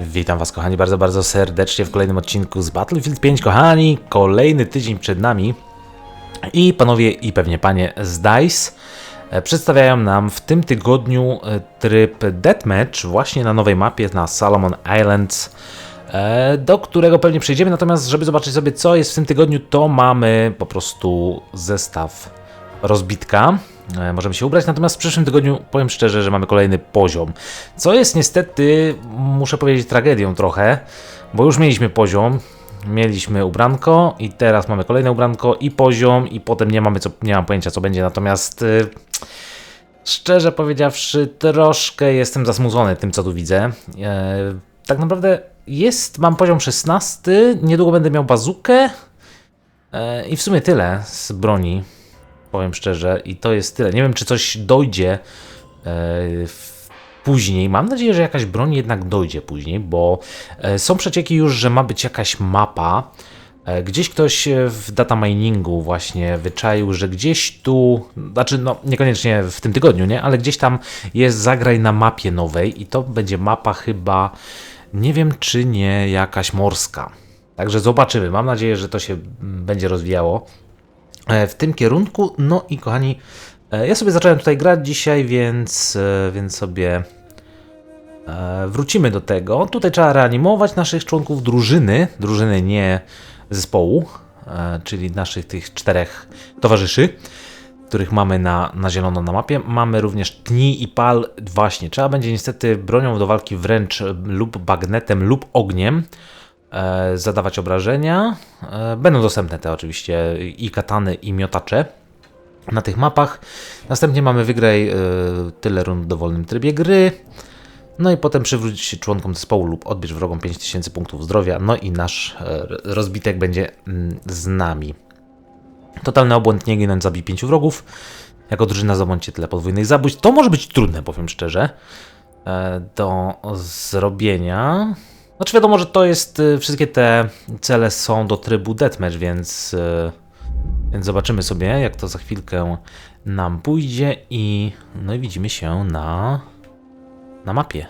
Witam Was, kochani, bardzo, bardzo serdecznie w kolejnym odcinku z Battlefield 5. Kochani, kolejny tydzień przed nami i panowie i pewnie panie z DICE e, przedstawiają nam w tym tygodniu e, tryb Deathmatch właśnie na nowej mapie na Salomon Islands, e, do którego pewnie przejdziemy. Natomiast, żeby zobaczyć sobie, co jest w tym tygodniu, to mamy po prostu zestaw rozbitka. E, Możemy się ubrać, natomiast w przyszłym tygodniu powiem szczerze, że mamy kolejny poziom. Co jest niestety, muszę powiedzieć, tragedią trochę, bo już mieliśmy poziom, mieliśmy ubranko i teraz mamy kolejne ubranko i poziom i potem nie mamy co, nie mam pojęcia co będzie, natomiast y, szczerze powiedziawszy troszkę jestem zasmucony tym co tu widzę. E, tak naprawdę jest, mam poziom 16, niedługo będę miał bazukę e, i w sumie tyle z broni powiem szczerze, i to jest tyle. Nie wiem, czy coś dojdzie e, później. Mam nadzieję, że jakaś broń jednak dojdzie później, bo e, są przecieki już, że ma być jakaś mapa. E, Gdzieś ktoś w data miningu właśnie wyczaił, że gdzieś tu, znaczy no niekoniecznie w tym tygodniu, nie, ale gdzieś tam jest zagraj na mapie nowej i to będzie mapa chyba, nie wiem czy nie jakaś morska. Także zobaczymy. Mam nadzieję, że to się mm, będzie rozwijało w tym kierunku. No i kochani, e, ja sobie zacząłem tutaj grać dzisiaj, więc, e, więc sobie e, wrócimy do tego. Tutaj trzeba reanimować naszych członków drużyny, drużyny nie zespołu, e, czyli naszych tych czterech towarzyszy, których mamy na, na zielono na mapie. Mamy również tni i pal. Właśnie, trzeba będzie niestety bronią do walki wręcz e, lub bagnetem lub ogniem e, zadawać obrażenia. E, będą dostępne te oczywiście i katany i miotacze na tych mapach. Następnie mamy wygraj e, tyle rund w dowolnym trybie gry. No i potem przywrócić się członkom zespołu lub odbierz wrogom 5000 punktów zdrowia. No i nasz e, rozbitek będzie mm, z nami. Totalny obłęd nie ginąć zabij 5 wrogów. Jako drużyna zdobądźcie tyle podwójnych zabójstw. To może być trudne, powiem szczerze, e, do zrobienia. Znaczy wiadomo, że to jest, e, wszystkie te cele są do trybu deathmatch, więc, e, więc zobaczymy sobie, jak to za chwilkę nam pójdzie i no i widzimy się na, na mapie.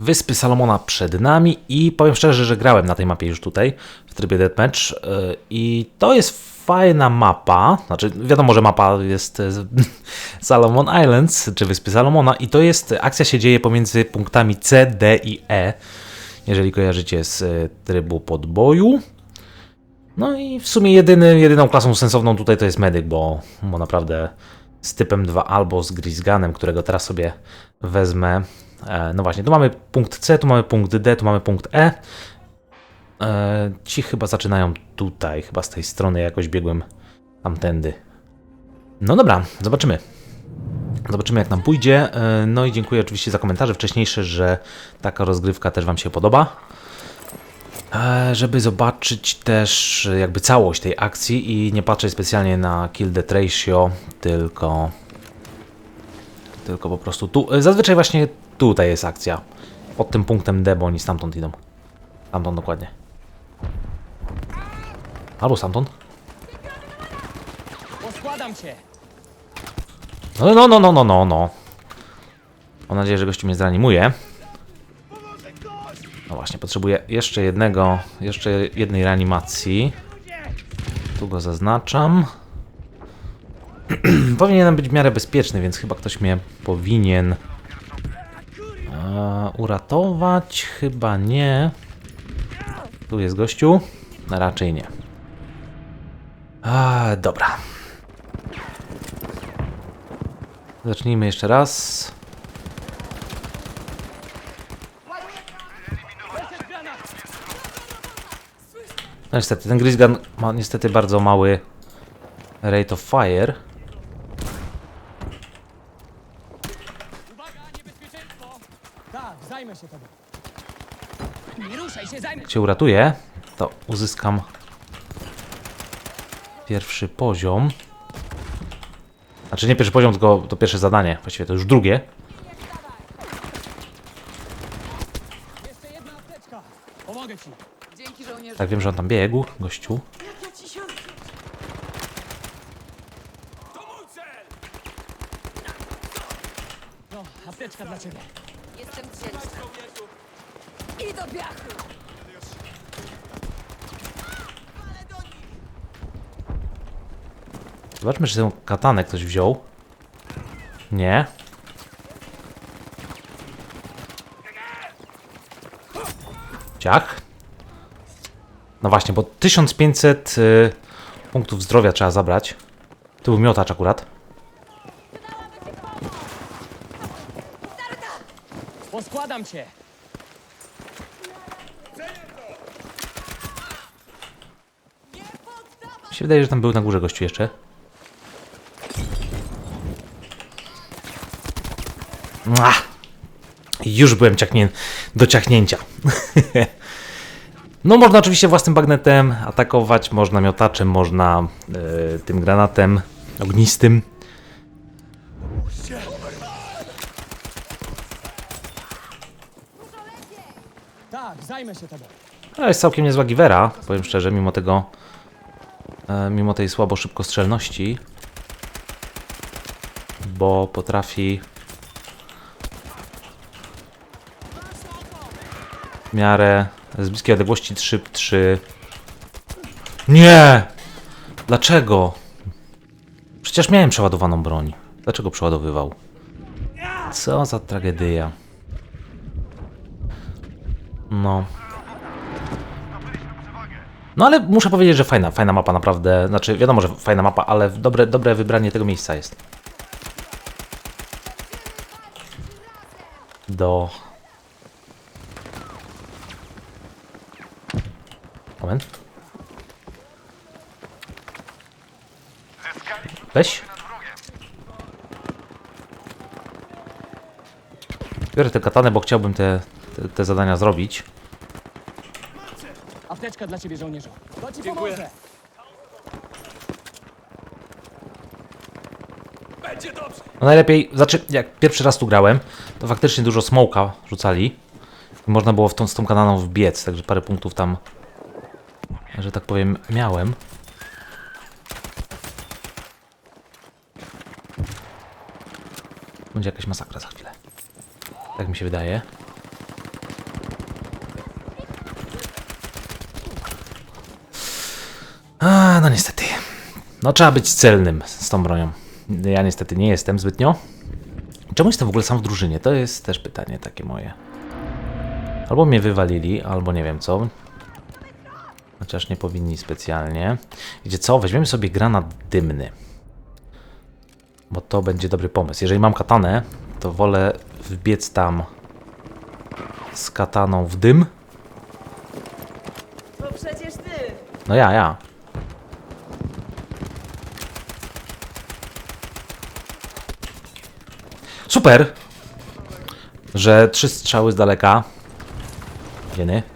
Wyspy Salomona przed nami i powiem szczerze, że grałem na tej mapie już tutaj w trybie Deathmatch yy, i to jest fajna mapa, znaczy wiadomo, że mapa jest e, Salomon Islands, czy Wyspy Salomona i to jest, akcja się dzieje pomiędzy punktami C, D i E, jeżeli kojarzycie z e, trybu podboju. No i w sumie jedyny, jedyną klasą sensowną tutaj to jest medyk, bo, bo naprawdę z typem 2 albo z Grisganem, którego teraz sobie wezmę. E, no właśnie, tu mamy punkt C, tu mamy punkt D, tu mamy punkt E. E, ci chyba zaczynają tutaj, chyba z tej strony jakoś biegłem tamtędy. No dobra, zobaczymy. Zobaczymy jak nam pójdzie. E, No i dziękuję oczywiście za komentarze wcześniejsze, że taka rozgrywka też Wam się podoba. E, Żeby zobaczyć też jakby całość tej akcji i nie patrzeć specjalnie na kill death ratio, tylko tylko po prostu tu. e, Zazwyczaj właśnie tutaj jest akcja. Pod tym punktem D, bo oni stamtąd idą. Stamtąd dokładnie. Albo stamtąd. Poskładam cię! No, no, no, no, no, no, no. Mam nadzieję, że gościu mnie zreanimuje. No właśnie, potrzebuję jeszcze jednego, jeszcze jednej reanimacji. Tu go zaznaczam. Powinienem być w miarę bezpieczny, więc chyba ktoś mnie powinien e, uratować. Chyba nie. Tu jest gościu. Raczej nie. A, dobra. Zacznijmy jeszcze raz. No niestety, ten Grisgan ma niestety bardzo mały rate of fire. Uwaga, niebezpieczeństwo! Tak, zajmę się tobą. Nie ruszaj się, zajmę Jak się uratuje, to uzyskam pierwszy poziom. Znaczy nie pierwszy poziom, tylko to pierwsze zadanie. Właściwie to już drugie. Tak wiem, że on tam biegł, gościu. Ja ci siądę. No, apteczka dla ciebie. Jestem wdzięczna. I do piachu! Zobaczmy, czy tę katanę ktoś wziął. Nie. Ciach. No właśnie, bo 1500 y, punktów zdrowia trzeba zabrać. Tu był miotacz akurat. Poskładam cię! Mi się wydaje, że tam był na górze gościu jeszcze. Już byłem ciachnię... do ciachnięcia. no można oczywiście własnym bagnetem atakować, można miotaczem, można e, tym granatem ognistym. Tak, zajmę się tobą. To jest całkiem niezła giwera, powiem szczerze, mimo tego, e, mimo tej słabo szybkostrzelności, bo potrafi miarę z bliskiej odległości 3 3 Nie! Dlaczego? Przecież miałem przeładowaną broń. Dlaczego przeładowywał? Co za tragedia. No. No ale muszę powiedzieć, że fajna, fajna mapa naprawdę. Znaczy, wiadomo, że fajna mapa, ale dobre, dobre wybranie tego miejsca jest. Do. Moment. Weź. Biorę tę katanę, bo chciałbym te, te, te zadania zrobić. Apteczka dla ciebie, żołnierzu. To ci pomoże. No najlepiej, znaczy jak pierwszy raz tu grałem, to faktycznie dużo smoka rzucali. Można było w tą, z tą kananą wbiec, także parę punktów tam, że tak powiem, miałem. Będzie jakaś masakra za chwilę. Tak mi się wydaje. A, no niestety. No trzeba być celnym z tą bronią. Ja niestety nie jestem zbytnio. Czemu jestem w ogóle sam w drużynie? To jest też pytanie takie moje. Albo mnie wywalili, albo nie wiem co. Chociaż nie powinni specjalnie. Wiecie co? Weźmiemy sobie granat dymny. Bo to będzie dobry pomysł. Jeżeli mam katanę, to wolę wbiec tam z kataną w dym. To przecież ty! No ja, ja. Super! Że trzy strzały z daleka. Wieny.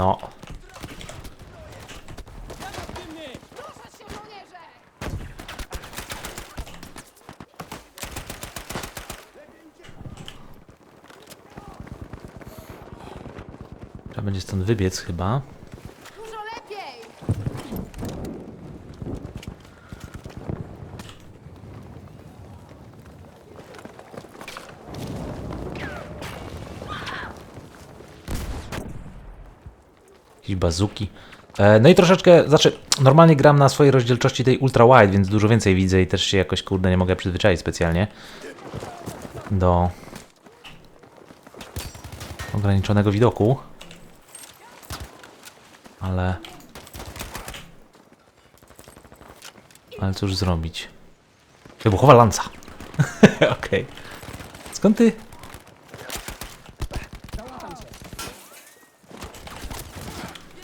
No. Trzeba będzie stąd wybiec chyba. Bazuki. E, no i troszeczkę, znaczy, normalnie gram na swojej rozdzielczości tej ultra wide, więc dużo więcej widzę i też się jakoś, kurde, nie mogę przyzwyczaić specjalnie do ograniczonego widoku. Ale... Ale cóż zrobić? Wybuchowa lanca. Okej. Skąd ty?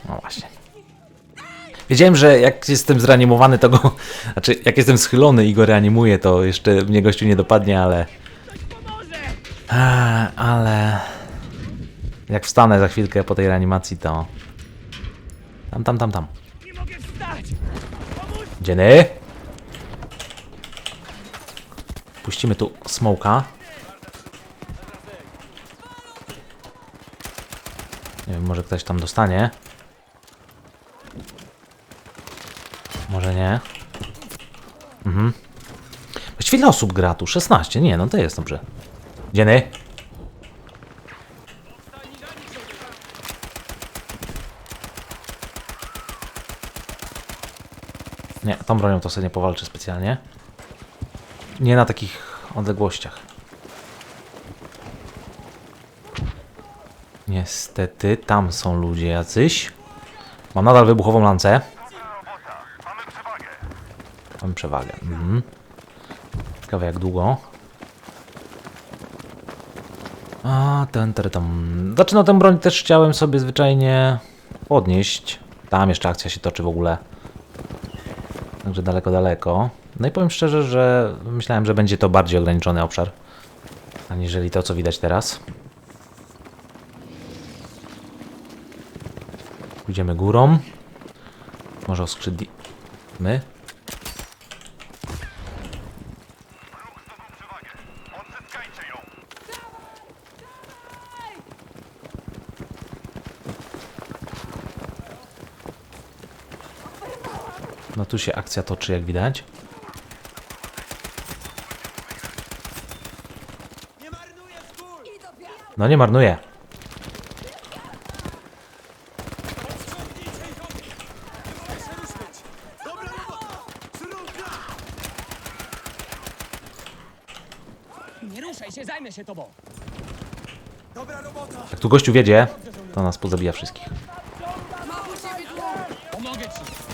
No właśnie. Wiedziałem, że jak jestem zreanimowany, to go. Znaczy, jak jestem schylony i go reanimuję, to jeszcze mnie gościu nie dopadnie, ale. A, ale. Jak wstanę za chwilkę po tej reanimacji, to. Tam, tam, tam, tam. Dzieny? Puścimy tu smoka. Nie wiem, może ktoś tam dostanie. Może nie. Mhm. Właściwie ile osób gra tu? 16. Nie, no to jest dobrze. Dzieny? Nie, tą bronią to sobie nie powalczy specjalnie. Nie na takich odległościach. Niestety, tam są ludzie jacyś. Mam nadal wybuchową lancę. Przewagę. Mhm. Ciekawe jak długo. A, ten, ten, tam. Znaczy, no tę broń też chciałem sobie zwyczajnie podnieść. Tam jeszcze akcja się toczy w ogóle. Także daleko, daleko. No i powiem szczerze, że myślałem, że będzie to bardziej ograniczony obszar, aniżeli to, co widać teraz. Pójdziemy górą. Może oskrzydlimy. No tu się akcja toczy, jak widać. No nie marnuje. Nie ruszaj się, zajmę się tobą. Jak tu gościu wiedzie, to nas pozabija wszystkich. Mam u ciebie tu! Pomogę ci.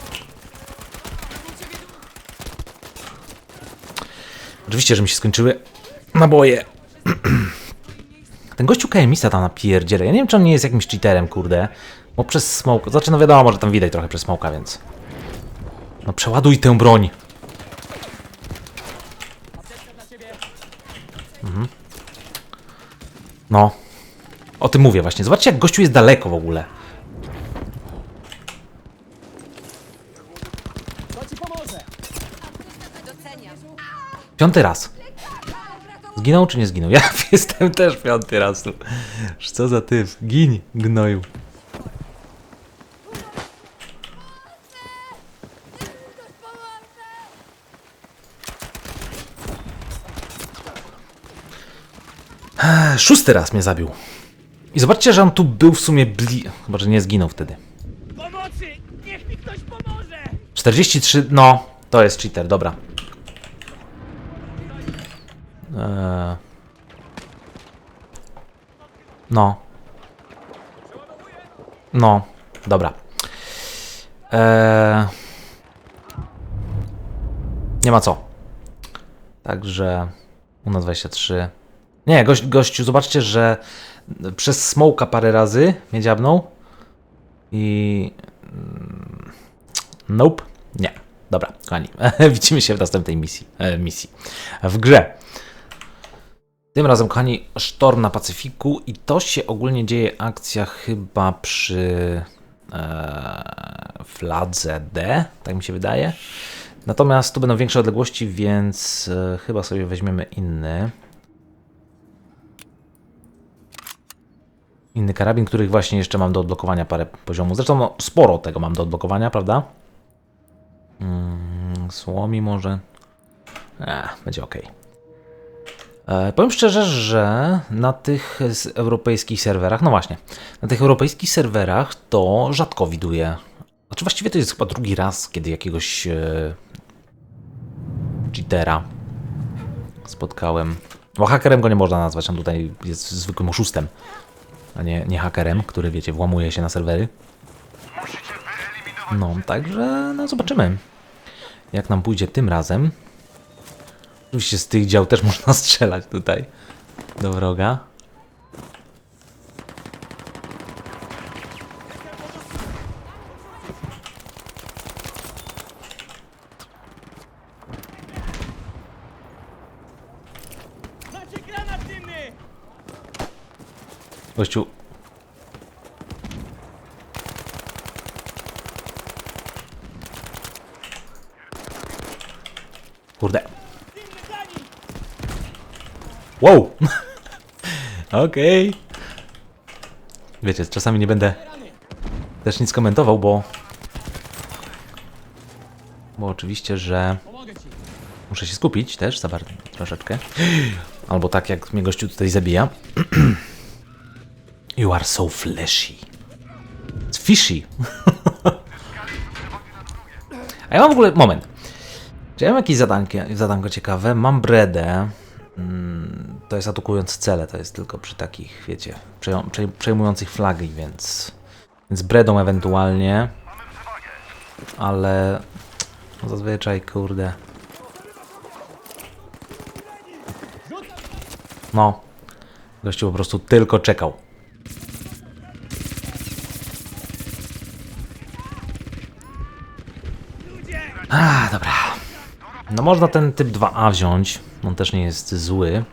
Oczywiście, że mi się skończyły naboje. Ten gościu KMista tam napierdziela. Ja nie wiem, czy on nie jest jakimś cheaterem, kurde. Bo przez smoke... Znaczy, no wiadomo, że tam widać trochę przez smoka, więc... No przeładuj tę broń. Ciebie. No. O tym mówię właśnie. Zobaczcie, jak gościu jest daleko w ogóle. To ci pomoże. Doceniam. Piąty raz. Zginął czy nie zginął? Ja jestem też piąty raz tu. Co za typ. Gin, gnoju. Szósty raz mnie zabił. I zobaczcie, że on tu był w sumie bli... Chyba, że nie zginął wtedy. Pomocy! Niech mi ktoś pomoże! 43, no, to jest cheater, dobra. Eee. No. No, dobra. Eee. Nie ma co. Także u nas 23. Nie, gościu, zobaczcie, że przez smoka parę razy mnie dziabnął i Nope. Nie. Dobra, kochani. Widzimy się w następnej misji. E, misji. W grze. Tym razem, kochani, sztorm na Pacyfiku i to się ogólnie dzieje akcja chyba przy e, fladze D, tak mi się wydaje. Natomiast tu będą większe odległości, więc e, chyba sobie weźmiemy inny. Inny karabin, których właśnie jeszcze mam do odblokowania parę poziomów. Zresztą no, sporo tego mam do odblokowania, prawda? Mm, Słomi może. Ech, będzie ok. E, powiem szczerze, że na tych europejskich serwerach, no właśnie, na tych europejskich serwerach to rzadko widuję. Znaczy właściwie to jest chyba drugi raz, kiedy jakiegoś e, cheatera spotkałem. Bo hakerem go nie można nazwać, on tutaj jest zwykłym oszustem, a nie, nie hakerem, który wiecie, włamuje się na serwery. No, także no zobaczymy. Jak nam pójdzie tym razem. Oczywiście z tych dział też można strzelać tutaj do wroga. Gościu. Kurde. Wow! Okej. Wiecie, czasami nie będę też nic komentował, bo... Bo oczywiście, że muszę się skupić też za bardzo troszeczkę. Albo tak jak mnie gościu tutaj zabija. You are so fleshy. It's fishy. A ja mam w ogóle... Moment. Czy ja mam jakieś zadanko ciekawe? Mam bredę. Mm, To jest atakując cele, to jest tylko przy takich, wiecie, przejmujących flagi, więc... Więc bredą ewentualnie. Ale... no Zazwyczaj, kurde... No. Gościu po prostu tylko czekał. A, dobra. No można ten typ 2A wziąć. On też nie jest zły.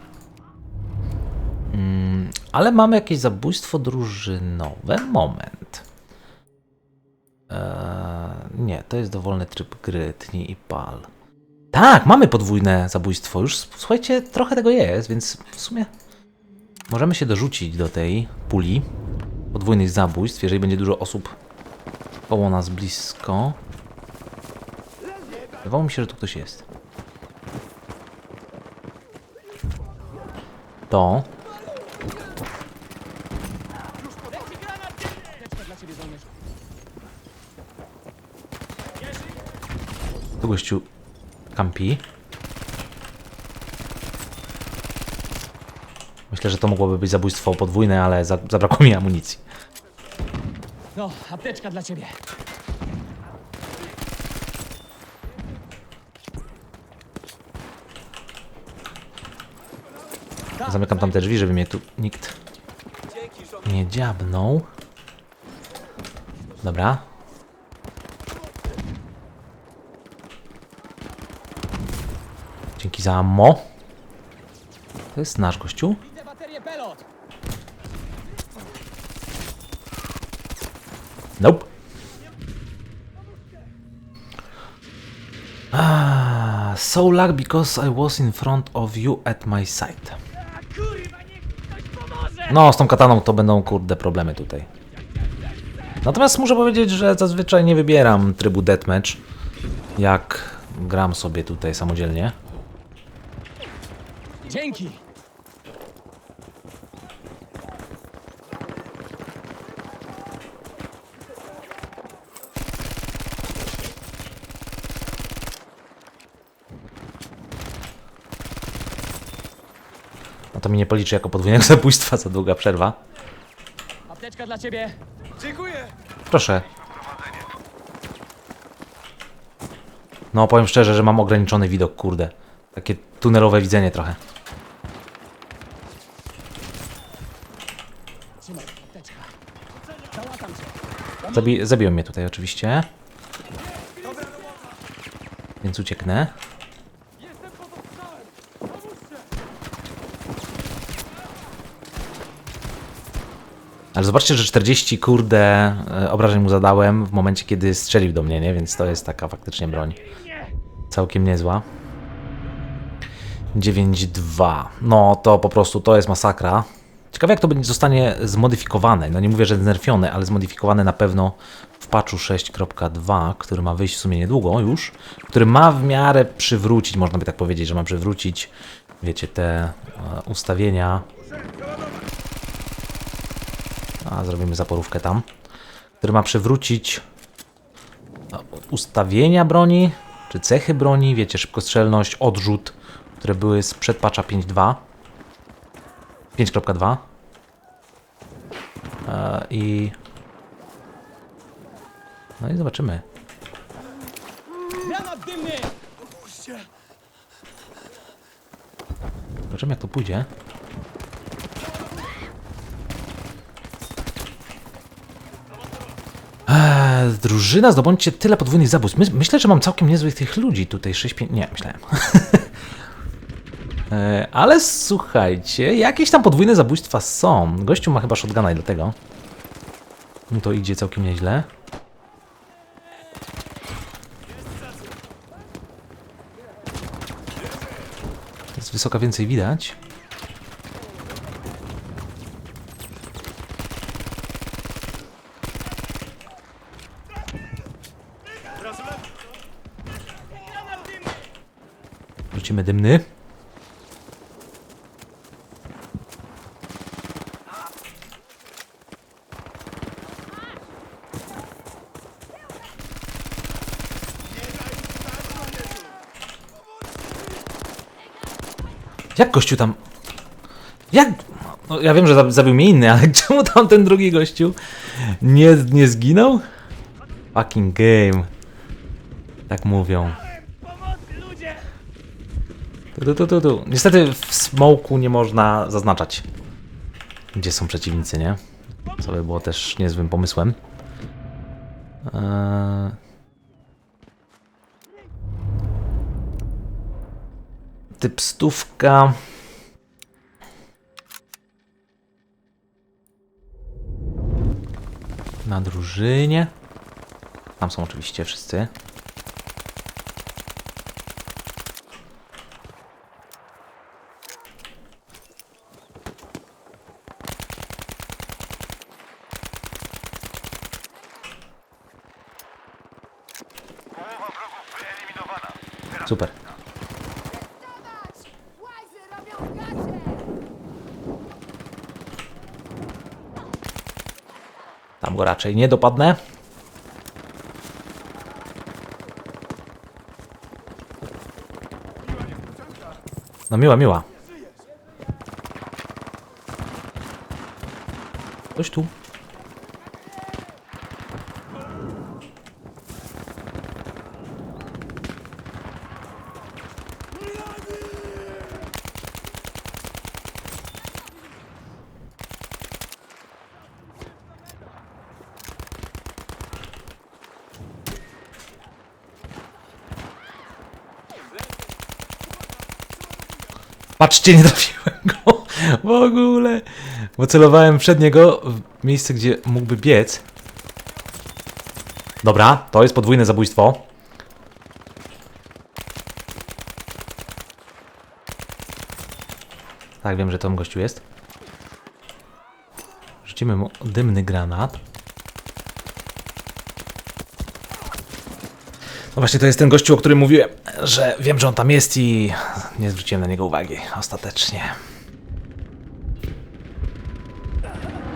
Ale mamy jakieś zabójstwo drużynowe. Moment. Eee, nie, to jest dowolny tryb gry. Tnij i pal. Tak, mamy podwójne zabójstwo. Już słuchajcie, trochę tego jest, więc w sumie możemy się dorzucić do tej puli podwójnych zabójstw, jeżeli będzie dużo osób koło nas blisko. Wydawało mi się, że tu ktoś jest. To. Teczka dla ciebie, żołnierzu. Tu gościu kampi. Myślę, że to mogłoby być zabójstwo podwójne, ale za zabrakło mi amunicji. No, apteczka dla ciebie. Zamykam tam te drzwi, żeby mnie tu nikt nie dziabnął. Dobra. Dzięki za ammo. To jest nasz gościu. Nope. Ah, so lag because I was in front of you at my side. No, z tą kataną to będą kurde problemy tutaj. Natomiast muszę powiedzieć, że zazwyczaj nie wybieram trybu deathmatch, jak gram sobie tutaj samodzielnie. Dzięki. No to mi nie policzy jako podwójnego zabójstwa za długa przerwa. Apteczka dla ciebie. Proszę. No, powiem szczerze, że mam ograniczony widok, kurde. Takie tunelowe widzenie trochę. Trzymaj, apteczka. Załatam cię. Zabi zabiją mnie tutaj oczywiście. Więc ucieknę. Ale zobaczcie, że 40 kurde e, obrażeń mu zadałem w momencie, kiedy strzelił do mnie, nie? Więc to jest taka faktycznie broń. Całkiem niezła. 9-2. No to po prostu to jest masakra. Ciekawe jak to będzie zostanie zmodyfikowane. No nie mówię, że znerfione, ale zmodyfikowane na pewno w patchu 6.2, który ma wyjść w sumie niedługo już, który ma w miarę przywrócić, można by tak powiedzieć, że ma przywrócić, wiecie, te e, ustawienia. A, zrobimy zaporówkę tam. Który ma przywrócić e, ustawienia broni, czy cechy broni, wiecie, szybkostrzelność, odrzut, które były sprzed patcha 5.2. 5.2 E, i no i zobaczymy. Zobaczymy jak to pójdzie. Eee, drużyna, zdobądźcie tyle podwójnych zabójstw. My, myślę, że mam całkiem niezłych tych ludzi tutaj. 6, 5, nie, myślałem. E, ale słuchajcie, jakieś tam podwójne zabójstwa są. Gościu ma chyba shotguna i dlatego. No to idzie całkiem nieźle. Z wysoka więcej widać. Wrócimy dymny. Jak gościu tam... Jak... No, ja wiem, że zab- zabił mnie inny, ale czemu tam ten drugi gościu nie, nie zginął? Fucking game. Tak mówią. Tu, tu, tu, tu. Niestety w smoku nie można zaznaczać, gdzie są przeciwnicy, nie? Co by było też niezłym pomysłem. Eee... Typ stówka. Na drużynie. Tam są oczywiście wszyscy. Super. Go raczej nie dopadnę. No miła, miła. Coś tu. Patrzcie, nie trafiłem go w ogóle. Bo celowałem przed niego w miejsce, gdzie mógłby biec. Dobra, to jest podwójne zabójstwo. Tak, wiem, że tam gościu jest. Rzucimy mu dymny granat. Właśnie, to jest ten gościu, o którym mówiłem, że wiem, że on tam jest i nie zwróciłem na niego uwagi ostatecznie.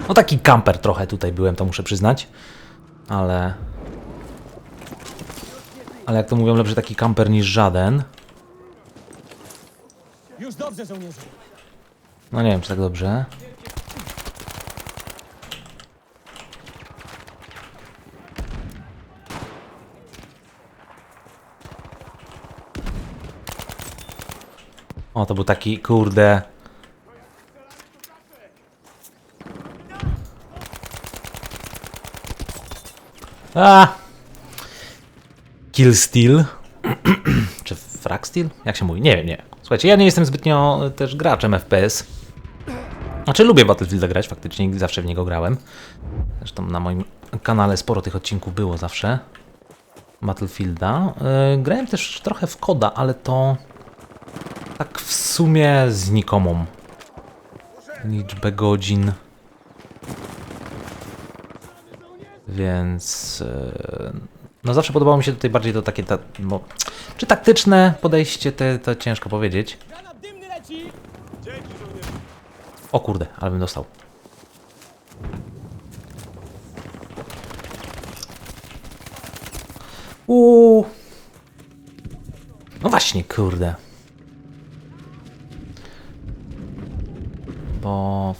No taki kamper trochę tutaj byłem, to muszę przyznać. Ale... Ale jak to mówią, lepszy taki kamper niż żaden. Już dobrze, żołnierzu. No nie wiem, czy tak dobrze. O, to był taki, kurde... A! Kill Steel. Czy Frag Steel? Jak się mówi? Nie wiem, nie. Słuchajcie, ja nie jestem zbytnio też graczem FPS. Znaczy lubię Battlefield grać, faktycznie zawsze w niego grałem. Zresztą na moim kanale sporo tych odcinków było zawsze. Battlefielda. Yy, grałem też trochę w Koda, ale to w sumie znikomą liczbę godzin. Więc yy, no zawsze podobało mi się tutaj bardziej to takie ta, no, czy taktyczne podejście, te, to ciężko powiedzieć. O kurde, ale bym dostał. Uuu. No właśnie, kurde.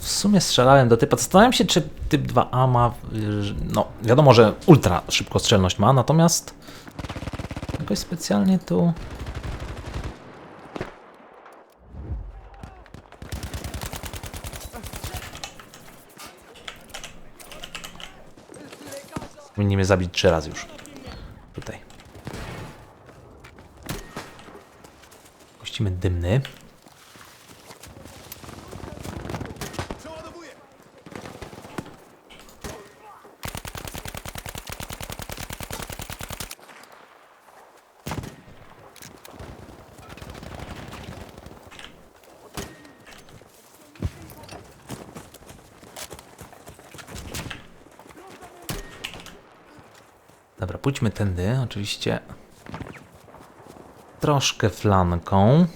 W sumie strzelałem do typa. Zastanawiam się, czy typ 2A ma. y, No, wiadomo, że ultra szybkostrzelność ma, natomiast jakoś specjalnie tu. Powinni mnie zabić trzy razy już. Tutaj. Puścimy dymny. Dobra, pójdźmy tędy, oczywiście. Troszkę flanką.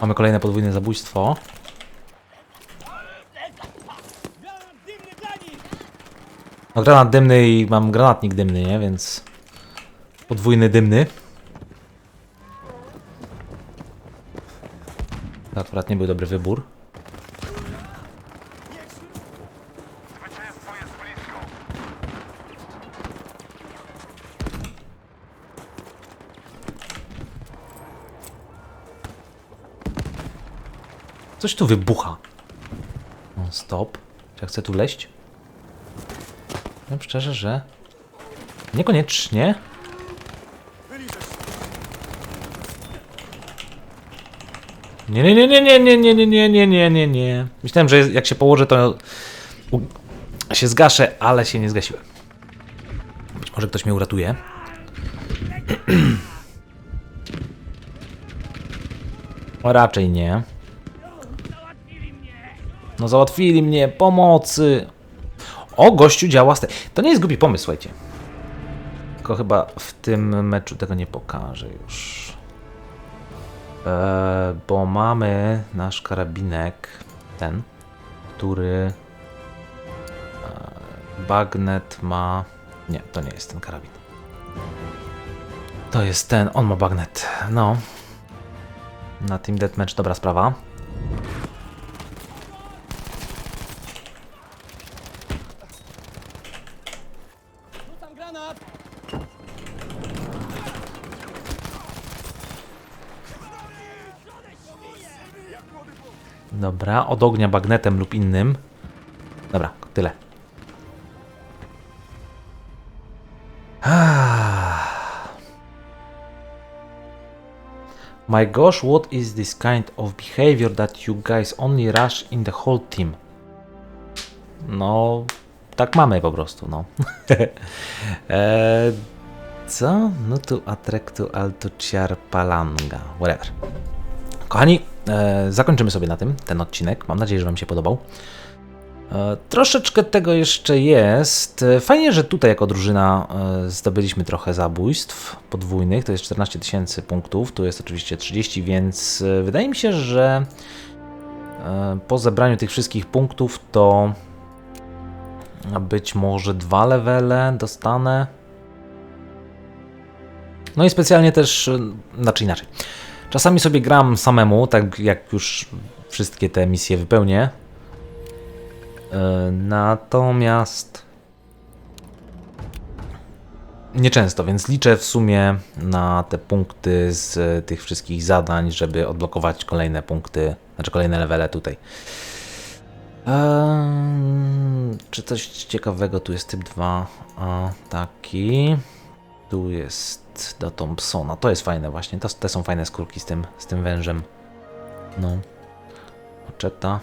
Mamy kolejne podwójne zabójstwo. No granat dymny i mam granatnik dymny, nie? Więc podwójny dymny. Akurat nie był dobry wybór. Coś tu wybucha. No, stop. Czy ja chcę tu leść? Powiem szczerze, że niekoniecznie. Nie, nie, nie, nie, nie, nie, nie, nie, nie, nie, nie, nie, nie. Myślałem, że jak się położę, to się zgaszę, ale się nie zgasiłem. Być może ktoś mnie uratuje. No raczej nie. No załatwili mnie, pomocy. O, gościu działa z te... To nie jest głupi pomysł, słuchajcie. Tylko chyba w tym meczu tego nie pokażę już. Eee, bo mamy nasz karabinek, ten, który eee, bagnet ma... Nie, to nie jest ten karabin. To jest ten, on ma bagnet. No. Na Team Deathmatch dobra sprawa. Dobra, od ognia bagnetem lub innym. Dobra, tyle. Ah. My gosh, what is this kind of behavior that you guys only rush in the whole team? No, tak mamy po prostu, no. eee, co? No tu attractu alto ciarpalanga. Whatever. Kochani, e, zakończymy sobie na tym ten odcinek. Mam nadzieję, że Wam się podobał. E, troszeczkę tego jeszcze jest. E, Fajnie, że tutaj jako drużyna zdobyliśmy trochę zabójstw podwójnych. To jest 14 tysięcy punktów. Tu jest oczywiście 30, więc wydaje mi się, że po zebraniu tych wszystkich punktów to być może dwa levele dostanę. No i specjalnie też, znaczy inaczej. Czasami sobie gram samemu, tak jak już wszystkie te misje wypełnię. E, Natomiast nieczęsto, więc liczę w sumie na te punkty z tych wszystkich zadań, żeby odblokować kolejne punkty, znaczy kolejne levele tutaj. Eee, czy coś ciekawego? Tu jest typ 2, a taki. Tu jest do Thompsona. To jest fajne właśnie. To, te są fajne skórki z tym, z tym wężem. No. Oczeta.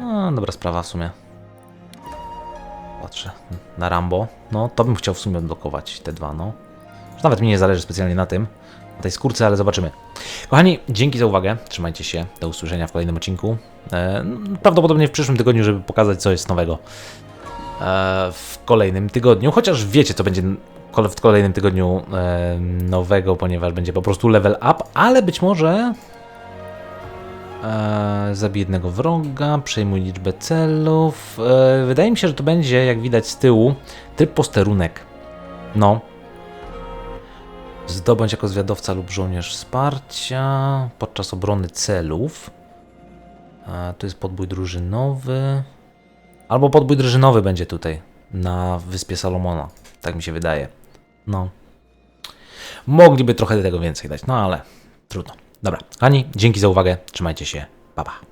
No, dobra sprawa w sumie. Patrzę na Rambo. No, to bym chciał w sumie odblokować te dwa, no. Nawet mi nie zależy specjalnie na tym, na tej skórce, ale zobaczymy. Kochani, dzięki za uwagę. Trzymajcie się. Do usłyszenia w kolejnym odcinku. E, prawdopodobnie w przyszłym tygodniu, żeby pokazać, co jest nowego w kolejnym tygodniu. Chociaż wiecie, co będzie w kolejnym tygodniu e, nowego, ponieważ będzie po prostu level up, ale być może e, zabij jednego wroga, przejmuj liczbę celów. E, wydaje mi się, że to będzie, jak widać z tyłu, tryb posterunek. No. Zdobądź jako zwiadowca lub żołnierz wsparcia podczas obrony celów. E, tu jest podbój drużynowy. Albo podbój drużynowy będzie tutaj, na wyspie Salomona. Tak mi się wydaje. No. Mogliby trochę tego więcej dać, no ale trudno. Dobra, Ani, dzięki za uwagę. Trzymajcie się. Pa, pa.